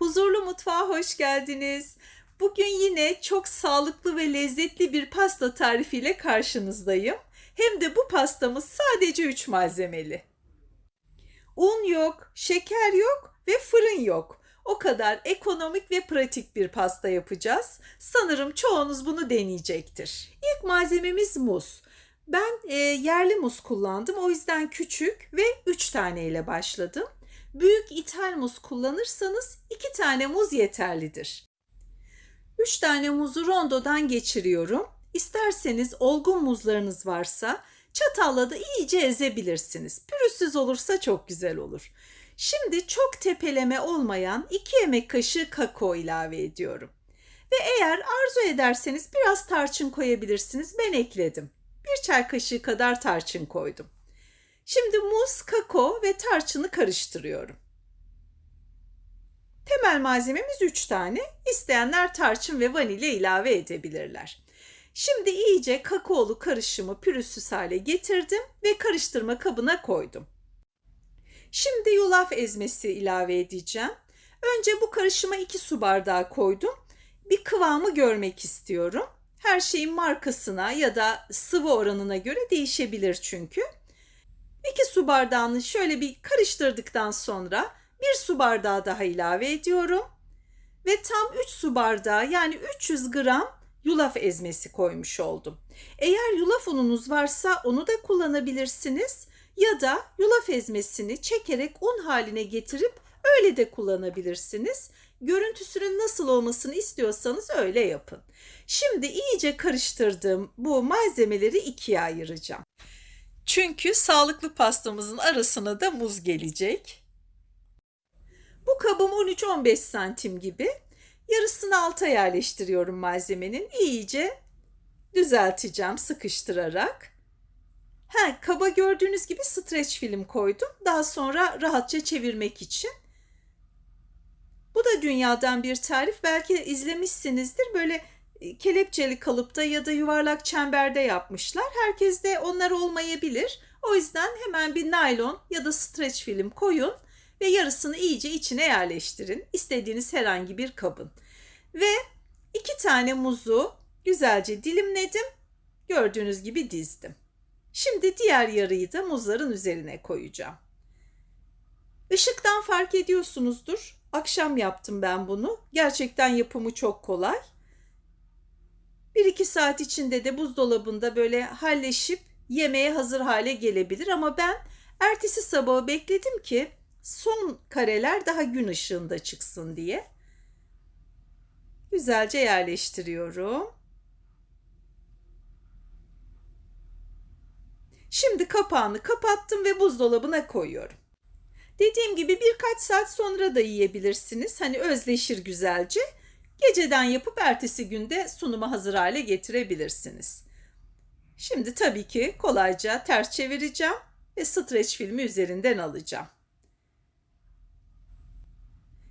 Huzurlu mutfağa hoş geldiniz. Bugün yine çok sağlıklı ve lezzetli bir pasta tarifiyle karşınızdayım. Hem de bu pastamız sadece 3 malzemeli. Un yok, şeker yok ve fırın yok. O kadar ekonomik ve pratik bir pasta yapacağız. Sanırım çoğunuz bunu deneyecektir. İlk malzememiz muz. Ben e, yerli muz kullandım. O yüzden küçük ve 3 tane ile başladım. Büyük ithal muz kullanırsanız 2 tane muz yeterlidir. 3 tane muzu rondodan geçiriyorum. İsterseniz olgun muzlarınız varsa çatalla da iyice ezebilirsiniz. Pürüzsüz olursa çok güzel olur. Şimdi çok tepeleme olmayan 2 yemek kaşığı kakao ilave ediyorum. Ve eğer arzu ederseniz biraz tarçın koyabilirsiniz. Ben ekledim. Bir çay kaşığı kadar tarçın koydum. Şimdi muz, kakao ve tarçını karıştırıyorum. Temel malzememiz 3 tane. İsteyenler tarçın ve vanilya ilave edebilirler. Şimdi iyice kakaolu karışımı pürüzsüz hale getirdim ve karıştırma kabına koydum. Şimdi yulaf ezmesi ilave edeceğim. Önce bu karışıma 2 su bardağı koydum. Bir kıvamı görmek istiyorum. Her şeyin markasına ya da sıvı oranına göre değişebilir çünkü. 2 su bardağını şöyle bir karıştırdıktan sonra bir su bardağı daha ilave ediyorum. Ve tam 3 su bardağı yani 300 gram yulaf ezmesi koymuş oldum. Eğer yulaf ununuz varsa onu da kullanabilirsiniz ya da yulaf ezmesini çekerek un haline getirip öyle de kullanabilirsiniz. Görüntüsünün nasıl olmasını istiyorsanız öyle yapın. Şimdi iyice karıştırdığım bu malzemeleri ikiye ayıracağım. Çünkü sağlıklı pastamızın arasına da muz gelecek. Bu kabım 13-15 santim gibi. Yarısını alta yerleştiriyorum malzemenin. İyice düzelteceğim sıkıştırarak. Ha, kaba gördüğünüz gibi streç film koydum. Daha sonra rahatça çevirmek için. Bu da dünyadan bir tarif. Belki izlemişsinizdir. Böyle kelepçeli kalıpta ya da yuvarlak çemberde yapmışlar. Herkes de onlar olmayabilir. O yüzden hemen bir naylon ya da streç film koyun ve yarısını iyice içine yerleştirin. İstediğiniz herhangi bir kabın. Ve iki tane muzu güzelce dilimledim. Gördüğünüz gibi dizdim. Şimdi diğer yarıyı da muzların üzerine koyacağım. Işıktan fark ediyorsunuzdur. Akşam yaptım ben bunu. Gerçekten yapımı çok kolay. 1-2 saat içinde de buzdolabında böyle halleşip yemeğe hazır hale gelebilir ama ben ertesi sabahı bekledim ki son kareler daha gün ışığında çıksın diye. Güzelce yerleştiriyorum. Şimdi kapağını kapattım ve buzdolabına koyuyorum. Dediğim gibi birkaç saat sonra da yiyebilirsiniz. Hani özleşir güzelce. Geceden yapıp ertesi günde sunuma hazır hale getirebilirsiniz. Şimdi tabii ki kolayca ters çevireceğim ve streç filmi üzerinden alacağım.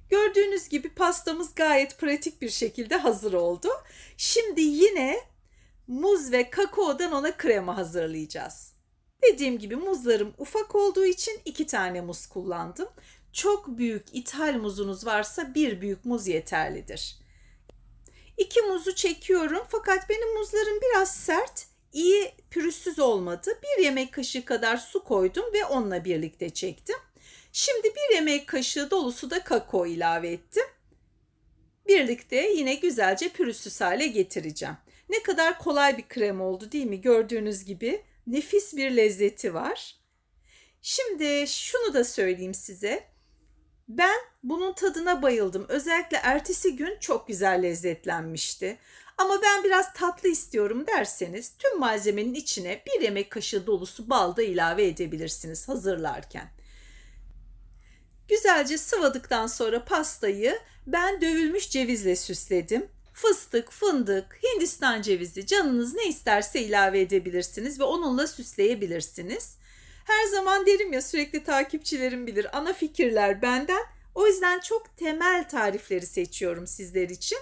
Gördüğünüz gibi pastamız gayet pratik bir şekilde hazır oldu. Şimdi yine muz ve kakaodan ona krema hazırlayacağız. Dediğim gibi muzlarım ufak olduğu için iki tane muz kullandım. Çok büyük ithal muzunuz varsa bir büyük muz yeterlidir. İki muzu çekiyorum fakat benim muzlarım biraz sert, iyi pürüzsüz olmadı. Bir yemek kaşığı kadar su koydum ve onunla birlikte çektim. Şimdi bir yemek kaşığı dolusu da kakao ilave ettim. Birlikte yine güzelce pürüzsüz hale getireceğim. Ne kadar kolay bir krem oldu değil mi? Gördüğünüz gibi nefis bir lezzeti var. Şimdi şunu da söyleyeyim size. Ben bunun tadına bayıldım. Özellikle ertesi gün çok güzel lezzetlenmişti. Ama ben biraz tatlı istiyorum derseniz tüm malzemenin içine bir yemek kaşığı dolusu bal da ilave edebilirsiniz hazırlarken. Güzelce sıvadıktan sonra pastayı ben dövülmüş cevizle süsledim. Fıstık, fındık, hindistan cevizi canınız ne isterse ilave edebilirsiniz ve onunla süsleyebilirsiniz zaman derim ya sürekli takipçilerim bilir. Ana fikirler benden. O yüzden çok temel tarifleri seçiyorum sizler için.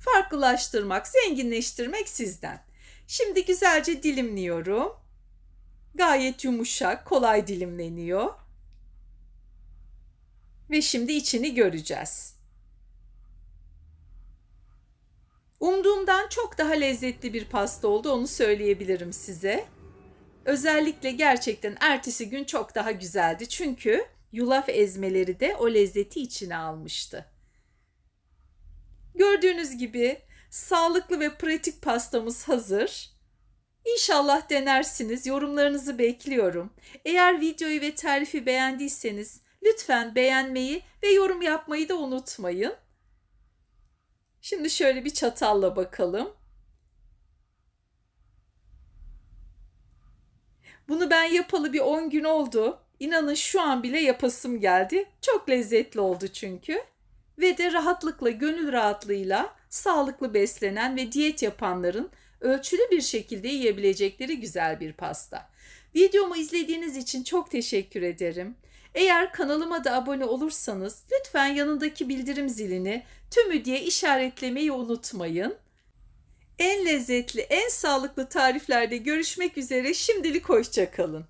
Farklılaştırmak, zenginleştirmek sizden. Şimdi güzelce dilimliyorum. Gayet yumuşak, kolay dilimleniyor. Ve şimdi içini göreceğiz. Umduğumdan çok daha lezzetli bir pasta oldu onu söyleyebilirim size. Özellikle gerçekten ertesi gün çok daha güzeldi çünkü yulaf ezmeleri de o lezzeti içine almıştı. Gördüğünüz gibi sağlıklı ve pratik pastamız hazır. İnşallah denersiniz. Yorumlarınızı bekliyorum. Eğer videoyu ve tarifi beğendiyseniz lütfen beğenmeyi ve yorum yapmayı da unutmayın. Şimdi şöyle bir çatalla bakalım. Bunu ben yapalı bir 10 gün oldu. İnanın şu an bile yapasım geldi. Çok lezzetli oldu çünkü. Ve de rahatlıkla, gönül rahatlığıyla sağlıklı beslenen ve diyet yapanların ölçülü bir şekilde yiyebilecekleri güzel bir pasta. Videomu izlediğiniz için çok teşekkür ederim. Eğer kanalıma da abone olursanız lütfen yanındaki bildirim zilini tümü diye işaretlemeyi unutmayın. En lezzetli, en sağlıklı tariflerde görüşmek üzere. Şimdilik hoşçakalın.